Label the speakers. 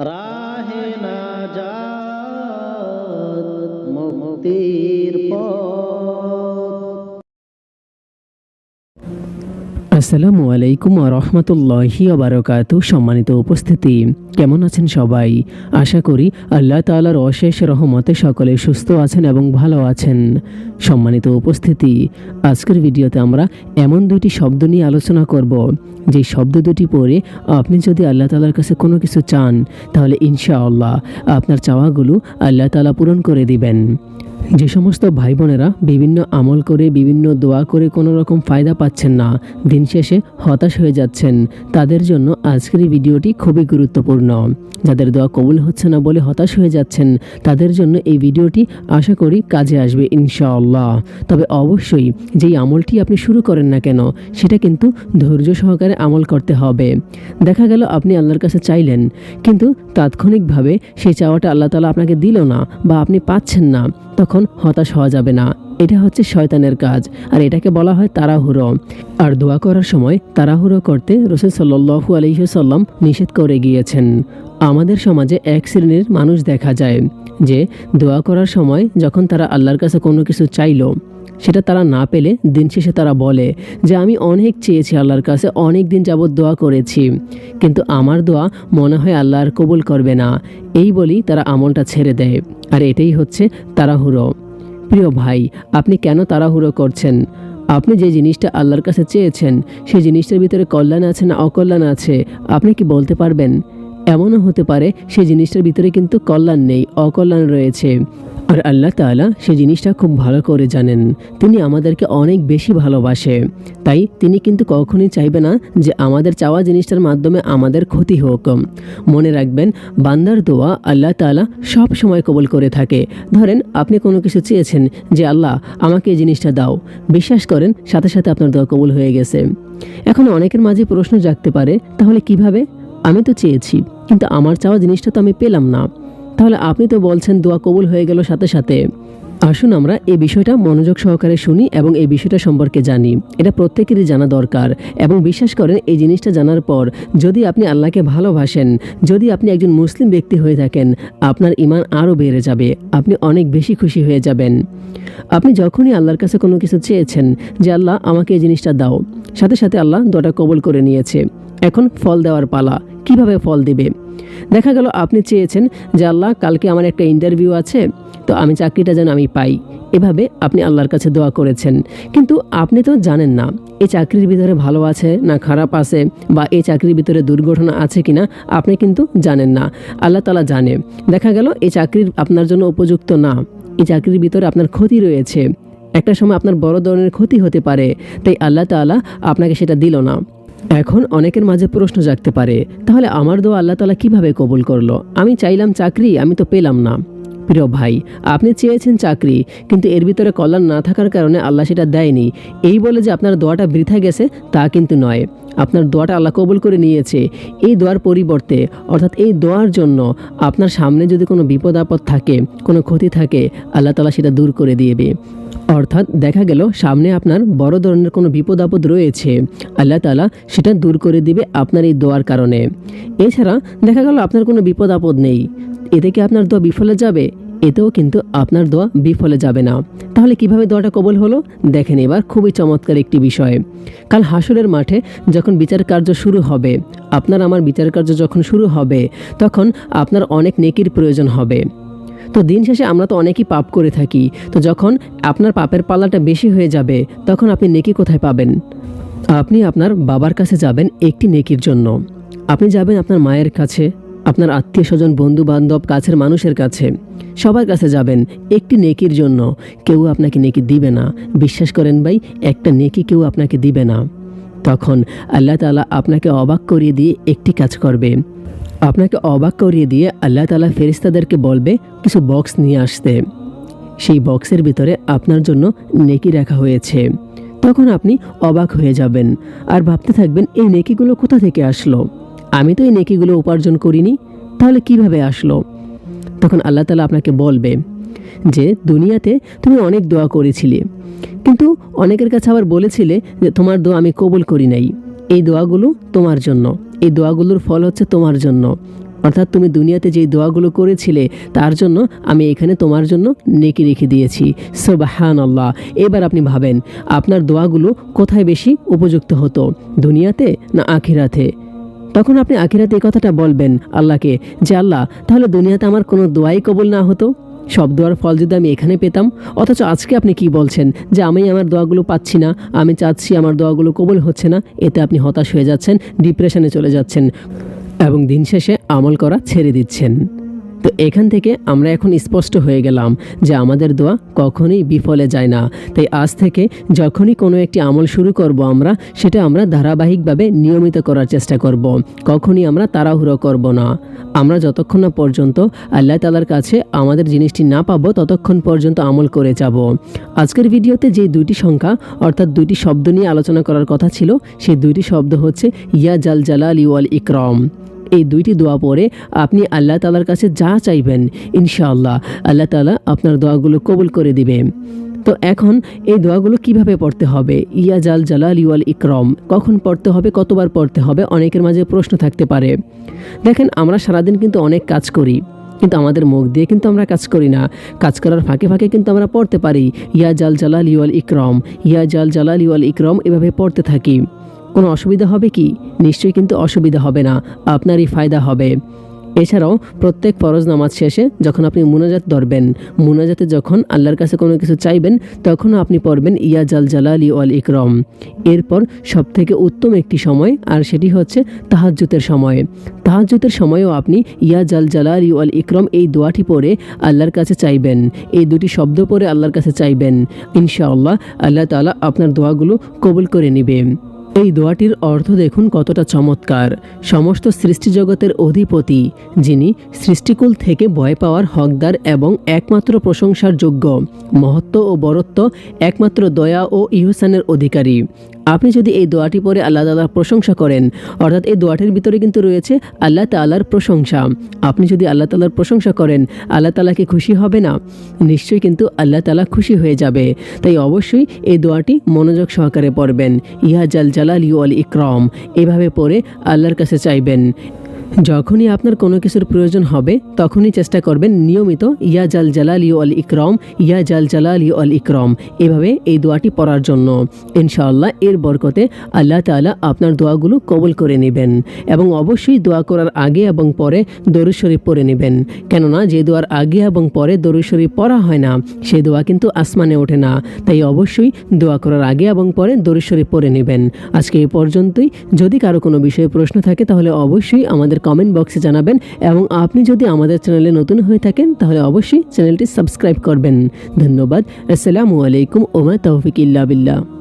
Speaker 1: राह ना जा
Speaker 2: আসসালামু আলাইকুম রহমতুল্লাহি বারকাতু। সম্মানিত উপস্থিতি, কেমন আছেন সবাই? আশা করি আল্লাহ তাআলার অশেষ রহমতে সকলে সুস্থ আছেন এবং ভালো আছেন। সম্মানিত উপস্থিতি, আজকের ভিডিওতে আমরা এমন দুটি শব্দ নিয়ে আলোচনা করব। যে শব্দ দুটি পড়ে আপনি যদি আল্লাহ তাআলার কাছে কোনো কিছু চান, তাহলে ইনশাআল্লাহ আপনার চাওয়াগুলো আল্লাহ তাআলা পূরণ করে দিবেন। যে সমস্ত ভাই বোনেরা বিভিন্ন আমল করে, বিভিন্ন দোয়া করে কোনো রকম ফায়দা পাচ্ছেন না, দিন শেষে হতাশ হয়ে যাচ্ছেন। তাদের জন্য আজকের এই ভিডিওটি খুবই গুরুত্বপূর্ণ। যাদের দোয়া কবুল হচ্ছে না বলে হতাশ হয়ে যাচ্ছেন, তাদের জন্য এই ভিডিওটি আশা করি কাজে আসবে ইনশাআল্লাহ। তবে অবশ্যই যেই আমলটি আপনি শুরু করেন না কেন, সেটা কিন্তু ধৈর্য সহকারে আমল করতে হবে। দেখা গেল আপনি আল্লাহর কাছে চাইলেন, কিন্তু তাৎক্ষণিকভাবে সেই চাওয়াটা আল্লাহ তালা আপনাকে দিল না বা আপনি পাচ্ছেন না। তখন হতাশ হওয়া যাবে না। এটা হচ্ছে শয়তানের কাজ, আর এটাকে বলা হয় তাড়াহুড়ো। আর দোয়া করার সময় তাড়াহুড়ো করতে রসুল সাল্লু আলহিহসাল্লাম নিষেধ করে গিয়েছেন। আমাদের সমাজে এক শ্রেণির মানুষ দেখা যায় যে দোয়া করার সময় যখন তারা আল্লাহর কাছে কোনো কিছু চাইলো সেটা তারা না পেলে দিন শেষে তারা বলে যে, আমি অনেক চেয়েছি আল্লাহর কাছে, অনেক দিন যাবৎ দোয়া করেছি। কিন্তু আমার দোয়া মনে হয় আল্লাহর কবুল করবে না। এই বলেই তারা আমলটা ছেড়ে দেয়। আর এটাই হচ্ছে তাড়াহুড়ো। প্রিয় ভাই, আপনি কেন তাড়াহুড়ো করছেন? আপনি যে জিনিসটা আল্লাহর কাছে চেয়েছেন, সেই জিনিসটার ভিতরে কল্যাণ আছে না অকল্যাণ আছে, আপনি কি বলতে পারবেন? এমনও হতে পারে সেই জিনিসটার ভিতরে কিন্তু কল্যাণ নেই, অকল্যাণ রয়েছে। আর আল্লাহ তাআলা সে জিনিসটা খুব ভালো করে জানেন। তিনি আমাদেরকে অনেক বেশি ভালোবাসে। তাই তিনি কিন্তু কখনোই চাইবে না যে আমাদের চাওয়া জিনিসটার মাধ্যমে আমাদের ক্ষতি হোক। মনে রাখবেন, বান্দার দোয়া আল্লাহ তাআলা সব সময় কবুল করে থাকে। ধরেন, আপনি কোনো কিছু চেয়েছেন যে, আল্লাহ, আমাকে এই জিনিসটা দাও। বিশ্বাস করেন, সাথে সাথে আপনার দোয়া কবুল হয়ে গেছে। এখন অনেকের মাঝে প্রশ্ন জাগতে পারে, তাহলে কীভাবে? আমি তো চেয়েছি, কিন্তু আমার চাওয়া জিনিসটা তো আমি পেলাম না। তাহলে আপনি তো বলছেন দোয়া কবুল হয়ে গেল সাথে সাথে। আসুন আমরা এই বিষয়টা মনোযোগ সহকারে শুনি এবং এই বিষয়টা সম্পর্কে জানি। এটা প্রত্যেকেরই জানা দরকার এবং বিশ্বাস করেন এই জিনিসটা জানার পর যদি আপনি আল্লাহকে ভালোবাসেন, যদি আপনি একজন মুসলিম ব্যক্তি হয়ে থাকেন, আপনার ইমান আরও বেড়ে যাবে, আপনি অনেক বেশি খুশি হয়ে যাবেন। আপনি যখনই আল্লাহর কাছে কোনো কিছু চেয়েছেন যে, আল্লাহ, আমাকে এই জিনিসটা দাও। সাথে সাথে আল্লাহ দোয়াটা কবল করে নিয়েছে। এখন ফল দেওয়ার পালা। কীভাবে ফল দিবে? দেখা গেল আপনি চেয়েছেন যে আল্লাহ কালকে আমার একটা ইন্টারভিউ আছে, তো আমি চাকরিটা যেন আমি পাই। এভাবে আপনি আল্লাহর কাছে দোয়া করেছেন। কিন্তু আপনি তো জানেন না, এই চাকরির ভিতরে ভালো আছে না খারাপ আছে বা এই চাকরির ভিতরে দুর্ঘটনা আছে কিনা, আপনি কিন্তু জানেন না। আল্লাহ তালা জানে। দেখা গেল এই চাকরির আপনার জন্য উপযুক্ত না, এই চাকরির ভিতরে আপনার ক্ষতি রয়েছে। একটা সময় আপনার বড় ধরনের ক্ষতি হতে পারে, তাই আল্লাহ তাআলা আপনাকে সেটা দিল না। এখন অনেকের মাঝে প্রশ্ন জাগতে পারে, তাহলে আমার দোয়া আল্লাহ তালা কীভাবে কবুল করল? আমি চাইলাম চাকরি, আমি তো পেলাম না। প্রিয় ভাই, আপনি চেয়েছেন চাকরি, কিন্তু এর ভিতরে কল্যাণ না থাকার কারণে আল্লাহ সেটা দেয়নি। এই বলে যে আপনার দোয়াটা বৃথা গেছে, তা কিন্তু নয়। আপনার দোয়াটা আল্লাহ কবুল করে নিয়েছে। এই দোয়ার পরিবর্তে, অর্থাৎ এই দোয়ার জন্য আপনার সামনে যদি কোনো বিপদ আপদ থাকে, কোনো ক্ষতি থাকে, আল্লাহ তালা সেটা দূর করে দিয়েবে। অর্থাৎ দেখা গেল, সামনে আপনার বড় ধরনের কোনো বিপদ আপদ রয়েছে, আল্লাহ তালা সেটা দূর করে দিবে আপনার এই দোয়ার কারণে। এছাড়া দেখা গেল, আপনার কোনো বিপদ আপদ নেই। এতে কি আপনার দোয়া বিফলে যাবে? এতেও কিন্তু আপনার দোয়া বিফলে যাবে না। তাহলে কীভাবে দোয়াটা কবল হলো? দেখেন এবার খুবই চমৎকার একটি বিষয়। কাল হাসরের মাঠে যখন বিচার কার্য শুরু হবে, আপনার আমার বিচার কার্য যখন শুরু হবে, তখন আপনার অনেক নেকির প্রয়োজন হবে। তো দিন শেষে আমরা তো অনেকেই পাপ করে থাকি, তো যখন আপনার পাপের পাল্লাটা বেশি হয়ে যাবে, তখন আপনি নেকি কোথায় পাবেন? আপনি আপনার বাবার কাছে যাবেন একটি নেকির জন্য। আপনি যাবেন আপনার মায়ের কাছে আপনার আত্মীয় স্বজন বন্ধু বান্ধব কাছের মানুষের কাছে। সবার কাছে যাবেন একটি নেকির জন্য। কেউ আপনাকে নেকি দিবে না। বিশ্বাস করেন ভাই, একটা নেকি কেউ আপনাকে দিবে না। তখন আল্লাহ তালা আপনাকে অবাক করিয়ে দিয়ে একটি কাজ করবে। আপনাকে অবাক করিয়ে দিয়ে আল্লাহ তালা ফেরিস্তাদেরকে বলবে, কিছু বক্স নিয়ে আসতে। সেই বক্সের ভিতরে আপনার জন্য নেকি রাখা হয়েছে। তখন আপনি অবাক হয়ে যাবেন। আর ভাবতে থাকবেন, এই নেকিগুলো কোথা থেকে আসলো? আমি তো এই নেকিগুলো উপার্জন করিনি, তাহলে কীভাবে আসলো? তখন আল্লাহ তালা আপনাকে বলবে যে, দুনিয়াতে তুমি অনেক দোয়া করেছিলে, কিন্তু অনেকের কাছে আবার বলেছিলে যে, তোমার দোয়া আমি কবুল করি নাই। এই দোয়াগুলো তোমার জন্য, এই দোয়াগুলোর ফল হচ্ছে তোমার জন্য। অর্থাৎ তুমি দুনিয়াতে যেই দোয়াগুলো করেছিলে, তার জন্য আমি এখানে তোমার জন্য নেকি রেখে দিয়েছি। সোবাহান আল্লাহ এবার আপনি ভাবেন, আপনার দোয়াগুলো কোথায় বেশি উপযুক্ত হতো, দুনিয়াতে না আখিরাতে? তখন আপনি আখিরাতে এই কথাটা বলবেন আল্লাহকে যে, আল্লাহ, তাহলে দুনিয়াতে আমার কোনো দোয়াই কবুল না হতো? সব দোয়ার ফল যদি আমি এখানে পেতাম? অথচ আজকে আপনি কি বলছেন? যে, আমি আমার দোয়াগুলো পাচ্ছি না, আমি চাচ্ছি আমার দোয়াগুলো কবল হচ্ছে না, এতে আপনি হতাশ হয়ে যাচ্ছেন, ডিপ্রেশনে চলে যাচ্ছেন এবং দিন শেষে আমল করা ছেড়ে দিচ্ছেন। তো এখান থেকে আমরা এখন স্পষ্ট হয়ে গেলাম যে আমাদের দোয়া কখনোই বিফলে যায় না। তাই আজ থেকে যখনই কোনো একটি আমল শুরু করব আমরা, সেটা আমরা ধারাবাহিকভাবে নিয়মিত করার চেষ্টা করব। কখনই আমরা তাড়াহুড়ো করব না। আমরা যতক্ষণ না পর্যন্ত আল্লাহ তালার কাছে আমাদের জিনিসটি না পাবো, ততক্ষণ পর্যন্ত আমল করে যাব। আজকের ভিডিওতে যে দুইটি সংখ্যা, অর্থাৎ দুইটি শব্দ নিয়ে আলোচনা করার কথা ছিল, সেই দুইটি শব্দ হচ্ছে ইয়া জাল জালাল ইউয়াল ইকরম। এই দুইটি দোয়া পরে আপনি আল্লাহ তালার কাছে যা চাইবেন, ইনশাআল্লাহ। আল্লাহ তালা আপনার দোয়াগুলো কবুল করে দিবে। তো এখন এই দোয়াগুলো কীভাবে পড়তে হবে? ইয়া জাল জালাল ইউয়াল ইকরম। কখন পড়তে হবে, কতবার পড়তে হবে, অনেকের মাঝে প্রশ্ন থাকতে পারে। দেখেন, আমরা সারাদিন কিন্তু অনেক কাজ করি, কিন্তু আমাদের মুখ দিয়ে কিন্তু আমরা কাজ করি না। কাজ করার ফাঁকে ফাঁকে কিন্তু আমরা পড়তে পারি। ইয়া জাল জালাল ইউয়াল ইকরম। ইয়া জাল জালাল ইউয়াল ইকরম এভাবে পড়তে থাকি। কোনো অসুবিধা হবে কি? নিশ্চয়ই কিন্তু অসুবিধা হবে না। আপনারই ফায়দা হবে। এছাড়াও প্রত্যেক ফরজ নামাজ শেষে যখন আপনি মুনাজাত ধরবেন, মুনাজাতে যখন আল্লাহর কাছে কোনো কিছু চাইবেন, তখনও আপনি পড়বেন, ইয়া জাল জালালি ওয়াল ইকরম। এরপর সবথেকে উত্তম একটি সময়, আর সেটি হচ্ছে তাহাজ্জুতের সময়। তাহাজ্জুতের সময়ও আপনি ইয়া জাল জালালি ওয়াল ইকরম এই দোয়াটি পড়ে আল্লাহর কাছে চাইবেন। এই দুটি শব্দ পড়ে আল্লাহর কাছে চাইবেন। ইনশাআল্লাহ আল্লাহ তাআলা আপনার দোয়াগুলো কবুল করে নেবে। এই দোয়াটির অর্থ দেখুন কতটা চমৎকার। সমস্ত সৃষ্টিজগতের অধিপতি, যিনি সৃষ্টিকুল থেকে ভয় পাওয়ার হকদার এবং একমাত্র প্রশংসার যোগ্য, মহত্ব ও বরত্ব, একমাত্র দয়া ও ইহসানের অধিকারী। আপনি যদি এই দোয়াটি পরে আল্লাহ তালার প্রশংসা করেন, অর্থাৎ এই দোয়াটির ভিতরে কিন্তু রয়েছে আল্লাহ তালার প্রশংসা। আপনি যদি আল্লাহ তালার প্রশংসা করেন, আল্লাহ তালাকে খুশি হবে না? নিশ্চয়ই কিন্তু আল্লাহ তালা খুশি হয়ে যাবে। তাই অবশ্যই এই দোয়াটি মনোযোগ সহকারে পড়বেন। ইহা জাল জালাল ইউ আল ইকরম। এভাবে পড়ে আল্লাহর কাছে চাইবেন। যখনই আপনার কোনো কিছুর প্রয়োজন হবে, তখনই চেষ্টা করবেন নিয়মিত, ইয়া জাল জালাল ইউ আল ইকরম, ইয়া জাল জালাল ইউ আল ইকরম, এভাবে এই দোয়াটি পড়ার জন্য। ইনশাআল্লাহ, এর বরকতে আল্লাহ তাআলা আপনার দোয়াগুলো কবুল করে নেবেন এবং অবশ্যই দোয়া করার আগে এবং পরে দরুদ শরীফ পড়ে নেবেন। কেননা, যে দোয়ার আগে এবং পরে দরুদ শরীফ পড়া হয় না, সে দোয়া কিন্তু আসমানে ওঠে না। তাই অবশ্যই দোয়া করার আগে এবং পরে দরুদ শরীফ পড়ে নেবেন। আজকে এই পর্যন্তই। যদি কারও কোনো বিষয়ে প্রশ্ন থাকে, তাহলে অবশ্যই আমাদের কমেন্ট বক্সে জানাবেন এবং আপনি যদি আমাদের চ্যানেলে নতুন হয়ে থাকেন, তাহলে অবশ্যই চ্যানেলটি সাবস্ক্রাইব করবেন। ধন্যবাদ। আসসালামু আলাইকুম। ওমা তৌফিক ইল্লা বিল্লাহ।